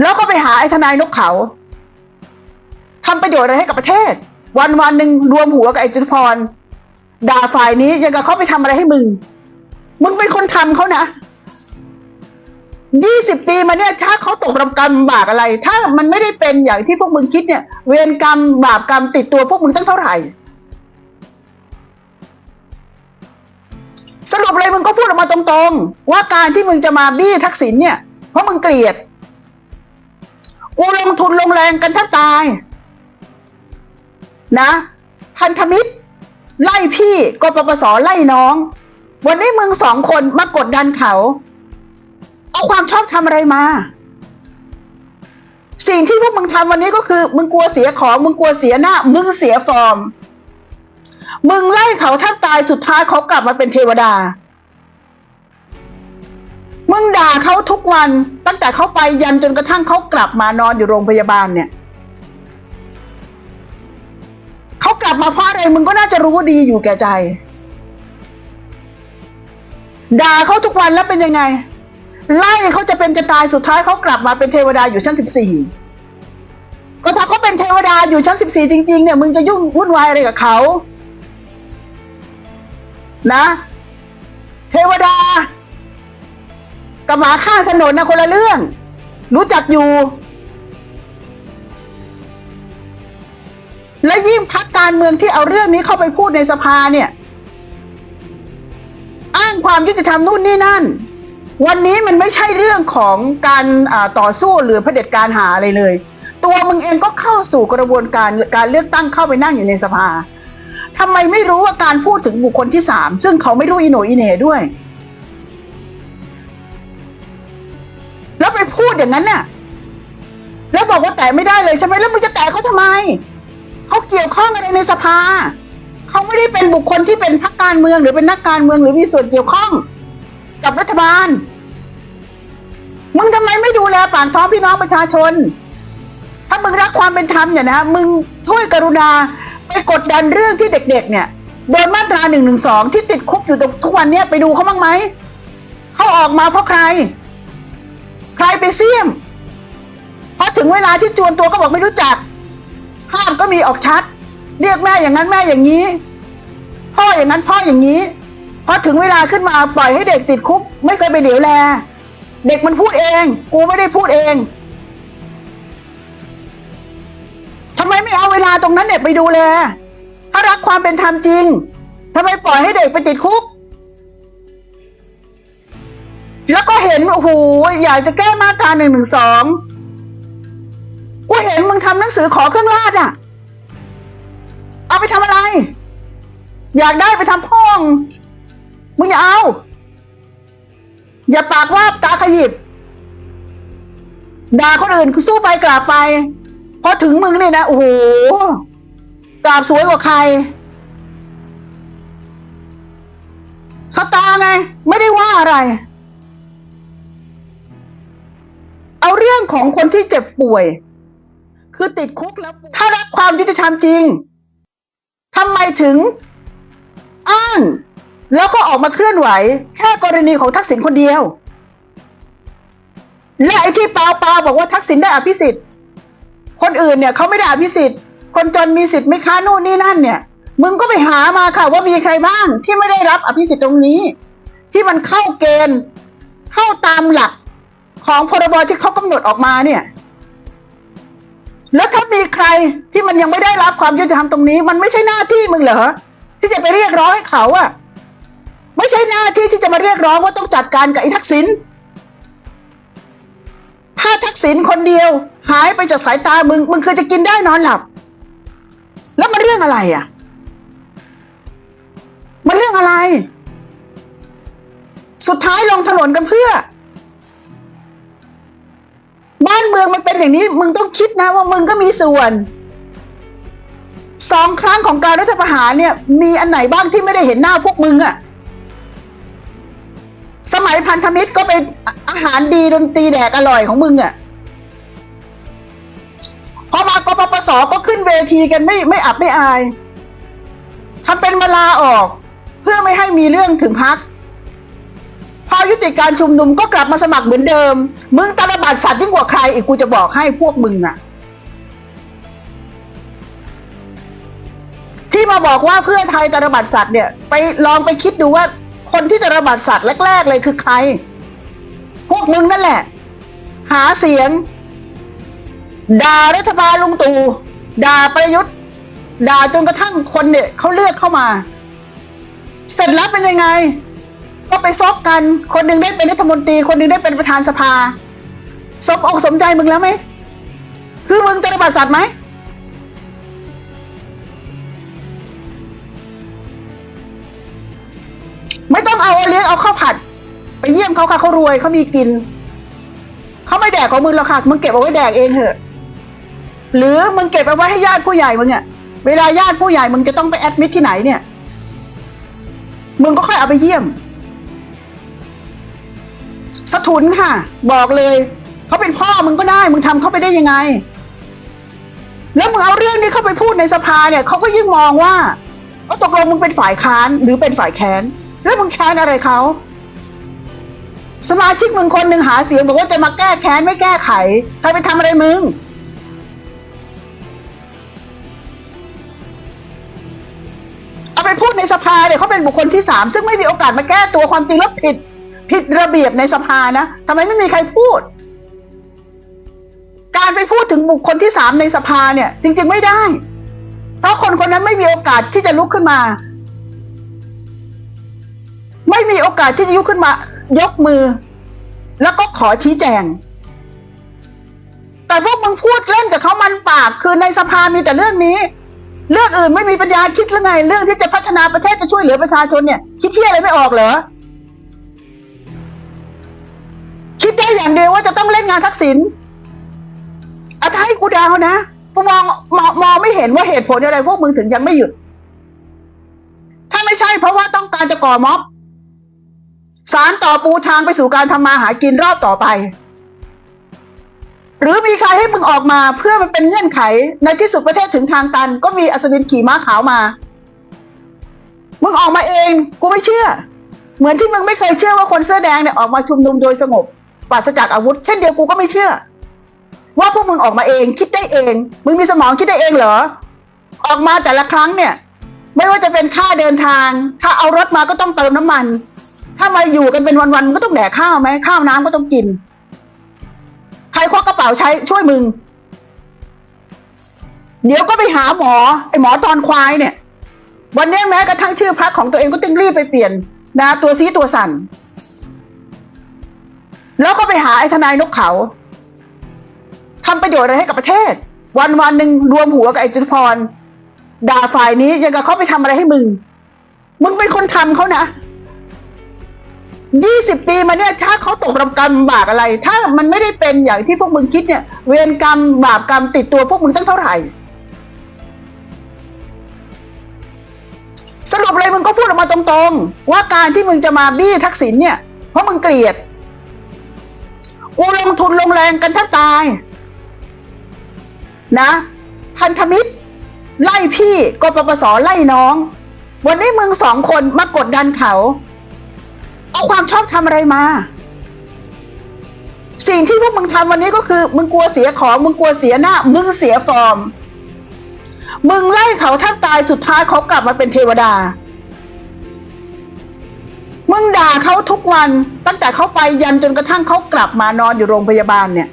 แล้วก็ไปหาไอ้ทนายนกเขาทำประโยชน์อะไรให้กับประเทศ วันวันหนึ่งรวมหัวกับไอ้จุลพร ด่าฝ่ายนี้ยังกับเขาไปทำอะไรให้มึง มึงเป็นคนทำเขานะยี่สิบปีมาเนี่ยถ้าเขาตกรกรรมบากอะไร ถ้ามันไม่ได้เป็นอย่างที่พวกมึงคิดเนี่ย เวรกรรมบาปกรรมติดตัวพวกมึงตั้งเท่าไหร่ สรุปเลยมึงก็พูดออกมาตรงๆ ว่าการที่มึงจะมาบี้ทักษิณเนี่ย เพราะมึงเกลียด กูลงทุนลงแรงกันแทบตาย นะ พันธมิตร ไล่พี่กปปสไล่น้อง วันนี้มึงสองคนมากดดันเขา เอาความชอบทำอะไรมา สิ่งที่พวกมึงทำวันนี้ก็คือ มึงกลัวเสียของ มึงกลัวเสียหน้า มึงเสียฟอร์ม มึงไล่เขาแทบตายสุดท้ายเขากลับมาเป็นเทวดา มึงด่าเขาทุกวันตั้งแต่เขาไปยันจนกระทั่งเขากลับมานอนอยู่โรงพยาบาลเนี่ยเขากลับมาเพราะอะไรมึงก็น่าจะรู้ดีอยู่แก่ใจด่าเขาทุกวันแล้วเป็นยังไง ไล่เขาจะเป็นจะตายสุดท้ายเขากลับมาเป็นเทวดาอยู่ชั้นสิบสี่ก็ถ้าเขาเป็นเทวดาอยู่ชั้นสิบสี่จริง ๆ เนี่ยมึงจะยุ่งวุ่นวายอะไรกับเขานะ เทวดา กับหมาข้างถนนนะคนละเรื่อง รู้จักอยู่ และยิ่งพักการเมืองที่เอาเรื่องนี้เข้าไปพูดในสภาเนี่ย อ้างความยุติธรรมนู่นนี่นั่น วันนี้มันไม่ใช่เรื่องของการต่อสู้หรือเผด็จการหาอะไรเลย ตัวมึงเองก็เข้าสู่กระบวนการการเลือกตั้งเข้าไปนั่งอยู่ในสภาทำไมไม่รู้ว่าการพูดถึงบุคคลที่สามซึ่งเขาไม่รู้อีโหนอีเหน่ด้วย ดอย่างนั้นน่ะ แล้วบอกว่าแตะไม่ได้เลยใช่ไหมแล้วมึงจะแตะเขาทำไมเขาเกี่ยวข้องอะไรในสภาเขาไม่ได้เป็นบุคคลที่เป็นพรรคการเมืองหรือเป็นนักการเมืองหรือมีส่วนเกี่ยวข้อง กับรัฐบาล มึงทำไมไม่ดูแลปากท้องพี่น้องประชาชน ถ้ามึงรักความเป็นธรรมเนี่ยนะมึงช่วยกรุณาไปกดดันเรื่องที่เด็ก ๆ เนี่ยโดนมาตราหนึ่งหนึ่งสองที่ติดคุกอยู่ตรงทุกวันเนี้ยไปดูเขาบ้างไหมเขาออกมาเพราะใคร ใครไปเสี่ยมพอถึงเวลาที่จวนตัวก็บอกไม่รู้จักภาพก็มีออกชัด เรียกแม่อย่างนั้นแม่อย่างนี้ พ่ออย่างนั้นพ่ออย่างนี้พอถึงเวลาขึ้นมาปล่อยให้เด็กติดคุก ไม่เคยไปเหลียวแล เด็กมันพูดเอง กูไม่ได้พูดเองทำไมไม่เอาเวลาตรงนั้นเด็กไปดูแล ถ้ารักความเป็นธรรมจริงทำไมปล่อยให้เด็กไปติดคุก แล้วก็เห็นโอ้โหอยากจะแก้มาตราหนึ่งหนึ่งสองกูเห็นมึงทำหนังสือขอเครื่องราชอะ เอาไปทำอะไร อยากได้ไปทำพ่องมึงอย่าเอา อย่าปากว่าบตาขยิบด่าคนอื่นคือสู้ไปกราบไปพอถึงมึงเนี่ยนะโอ้โหกราบสวยกว่าใครสตาไง ไม่ได้ว่าอะไร เอาเรื่องของคนที่เจ็บป่วย คือติดคุกแล้วถ้ารักความยุติธรรมจริงทำไมถึงอ้างแล้วก็ออกมาเคลื่อนไหว แค่กรณีของทักษิณคนเดียว และไอ้ที่เปาเปาบอกว่าทักษิณได้อภิสิทธิ์ คนอื่นเนี่ยเขาไม่ได้อภิสิทธิ์ คนจนมีสิทธิ์ไม่ค้านู่นนี่นั่นเนี่ย มึงก็ไปหามาค่ะว่ามีใครบ้างที่ไม่ได้รับอภิสิทธิ์ตรงนี้ ที่มันเข้าเกณฑ์ เข้าตามหลัก ของพรบที่เขากำหนดออกมาเนี่ย แล้วถ้ามีใครที่มันยังไม่ได้รับความยุติธรรมตรงนี้ มันไม่ใช่หน้าที่มึงเหรอที่จะไปเรียกร้องให้เขาอะไม่ใช่หน้าที่ที่จะมาเรียกร้องว่าต้องจัดการกับไอ้ทักษิณถ้าทักษิณคนเดียว หายไปจากสายตามึงมึงคือจะกินได้นอนหลับ แล้วมันเรื่องอะไรอะมันเรื่องอะไร สุดท้ายลงถนนกันเพื่อ เมืองมันเป็นอย่างนี้ มึงต้องคิดนะว่ามึงก็มีส่วนสองครั้งของการรัฐประหารเนี่ย มีอันไหนบ้างที่ไม่ได้เห็นหน้าพวกมึงอะสมัยพันธมิตรก็เป็นอาหารดีดนตรีแดกอร่อยของมึงอะพอมากปปสก็ขึ้นเวทีกันไม่ไม่อับไม่อายทำเป็นมาลาออก เพื่อไม่ให้มีเรื่องถึงพัก พอยุติการชุมนุมก็กลับมาสมัครเหมือนเดิม มึงตาบัดสัตว์ยิ่งกว่าใครอีกกูจะบอกให้พวกมึงอะที่มาบอกว่าเพื่อไทยตาบัดสัตว์เนี่ย ไปลองไปคิดดูว่าคนที่ตาบัดสัตว์แรก ๆ เลยคือใคร พวกมึงนั่นแหละ หาเสียงด่ารัฐบาลลุงตู่ด่าประยุทธ์ด่าจนกระทั่งคนเนี่ยเขาเลือกเข้ามา เสร็จแล้วเป็นยังไง ก็ไปซบกัน คนหนึ่งได้เป็นรัฐมนตรี คนหนึ่งได้เป็นประธานสภา สมอกสมใจมึงแล้วไหม คือมึงจะได้บัตรสัตว์ไหม ไม่ต้องเอาเลี้ยงเอาข้าวผัด ไปเยี่ยมเขาค่ะเขารวยเขามีกิน เขาไม่แดกของมึงหรอกค่ะ มึงเก็บเอาไว้แดกเองเถอะ หรือมึงเก็บเอาไว้ให้ญาติผู้ใหญ่มึงอะเวลาญาติผู้ใหญ่มึงจะต้องไปแอดมิทที่ไหนเนี่ย มึงก็ค่อยเอาไปเยี่ยม สะทุนค่ะ บอกเลยเขาเป็นพ่อมึงก็ได้ มึงทำเขาไปได้ยังไง แล้วมึงเอาเรื่องนี้เข้าไปพูดในสภาเนี่ยเขาก็ยิ่งมองว่าเอาตกลงมึงเป็นฝ่ายค้านหรือเป็นฝ่ายแค้นแล้วมึงแค้นอะไรเขาสมาชิกมึงคนหนึ่งหาเสียงบอกว่าจะมาแก้แค้นไม่แก้ไขใครไปทำอะไรมึงเอาไปพูดในสภาเนี่ยเขาเป็นบุคคลที่สามซึ่งไม่มีโอกาสมาแก้ตัวความจริงแล้วผิด ผิดระเบียบในสภานะทำไมไม่มีใครพูด การไปพูดถึงบุคคลที่สามในสภาเนี่ย จริง ๆไม่ได้ เพราะคนคนนั้นไม่มีโอกาสที่จะลุกขึ้นมา ไม่มีโอกาสที่จะลุกขึ้นมา ยกมือ แล้วก็ขอชี้แจง แต่พวกมึงพูดเล่นกับเขามันปาก คือในสภามีแต่เรื่องนี้เรื่องอื่นไม่มีปัญญาคิดหรือไง เรื่องที่จะพัฒนาประเทศจะช่วยเหลือประชาชนเนี่ย คิดเที่ยอะไรไม่ออกเหรอ คิดได้อย่างเดียวว่าจะต้องเล่นงานทักษิณอาถ้าให้กูดาวนะกูมองมองมองไม่เห็นว่าเหตุผลอะไรพวกมึงถึงยังไม่หยุด ถ้าไม่ใช่เพราะว่าต้องการจะก่อม็อบสารต่อปูทางไปสู่การทำมาหากินรอบต่อไป หรือมีใครให้มึงออกมาเพื่อมันเป็นเงื่อนไข ในที่สุดประเทศถึงทางตัน ก็มีอัศวินขี่ม้าขาวมา มึงออกมาเอง กูไม่เชื่อ เหมือนที่มึงไม่เคยเชื่อว่าคนเสื้อแดงเนี่ยออกมาชุมนุมโดยสงบ ปราศจากอาวุธ เช่นเดียวกูก็ไม่เชื่อ ว่าพวกมึงออกมาเอง คิดได้เอง มึงมีสมองคิดได้เองเหรอ ออกมาแต่ละครั้งเนี่ย ไม่ว่าจะเป็นค่าเดินทาง ถ้าเอารถมาก็ต้องเติมน้ำมัน ถ้ามาอยู่กันเป็นวันๆมึงก็ต้องแดกข้าวไหมข้าวน้ำก็ต้องกิน ใครควักกระเป๋าใช้ช่วยมึง เดี๋ยวก็ไปหาหมอไอหมอตอนควายเนี่ย วันนี้แม้กระทั่งชื่อพักของตัวเองก็ต้องรีบไปเปลี่ยนนะตัวซีตัวสั่น แล้วก็ไปหาไอ้ทนายนกเขาทำประโยชน์อะไรให้กับประเทศ วันวันหนึ่งรวมหัวกับไอ้จุลพร ด่าฝ่ายนี้ยังกับเขาไปทำอะไรให้มึง มึงเป็นคนทำเขานะยี่สิบปีมาเนี่ยถ้าเขาตกรกรรมบากอะไร ถ้ามันไม่ได้เป็นอย่างที่พวกมึงคิดเนี่ย เวรกรรมบาปกรรมติดตัวพวกมึงตั้งเท่าไหร่ สรุปเลยมึงก็พูดออกมาตรงๆ ว่าการที่มึงจะมาบี้ทักษิณเนี่ย เพราะมึงเกลียด กูลงทุนลงแรงกันแทบตาย นะ พันธมิตร ไล่พี่กปปสไล่น้อง วันนี้มึงสองคนมากดดันเขา เอาความชอบทำอะไรมา สิ่งที่พวกมึงทำวันนี้ก็คือ มึงกลัวเสียของ มึงกลัวเสียหน้า มึงเสียฟอร์ม มึงไล่เขาแทบตายสุดท้ายเขากลับมาเป็นเทวดา มึงด่าเขาทุกวันตั้งแต่เขาไปยันจนกระทั่งเขากลับมานอนอยู่โรงพยาบาลเนี่ย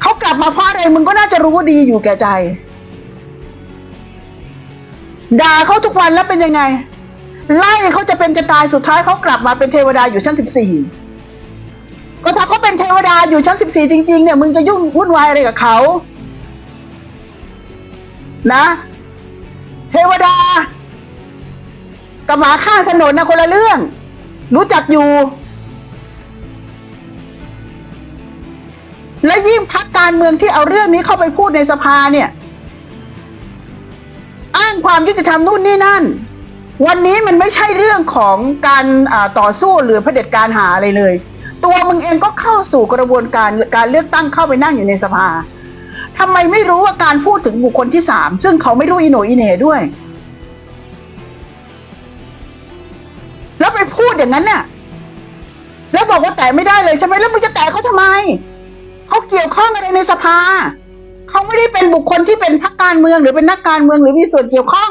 เขากลับมาเพราะอะไรมึงก็น่าจะรู้ดีอยู่แก่ใจด่าเขาทุกวันแล้วเป็นยังไง ไล่เขาจะเป็นจะตายสุดท้ายเขากลับมาเป็นเทวดาอยู่ชั้นสิบสี่ก็ถ้าเขาเป็นเทวดาอยู่ชั้นสิบสี่จริง ๆ เนี่ยมึงจะยุ่งวุ่นวายอะไรกับเขานะ เทวดา กับหมาข้างถนนนะคนละเรื่อง รู้จักอยู่ และยิ่งพักการเมืองที่เอาเรื่องนี้เข้าไปพูดในสภาเนี่ย อ้างความยุติธรรมนู่นนี่นั่น วันนี้มันไม่ใช่เรื่องของการต่อสู้หรือเผด็จการหาอะไรเลย ตัวมึงเองก็เข้าสู่กระบวนการการเลือกตั้งเข้าไปนั่งอยู่ในสภาทำไมไม่รู้ว่าการพูดถึงบุคคลที่สามซึ่งเขาไม่รู้อีโหนอีเหน่ด้วย แล้วอย่างนั้นน่ะ แล้วบอกว่าแตะไม่ได้เลยใช่ไหมแล้วมึงจะแตะเขาทำไมเขาเกี่ยวข้องอะไรในสภาเขาไม่ได้เป็นบุคคลที่เป็นพรรคการเมืองหรือเป็นนักการเมืองหรือมีส่วนเกี่ยวข้อง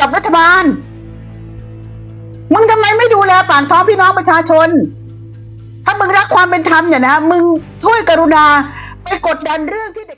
กับรัฐบาล มึงทำไมไม่ดูแลปากท้องพี่น้องประชาชน ถ้ามึงรักความเป็นธรรมเนี่ยนะมึงช่วยกรุณาไปกดดันเรื่องที่เด็ก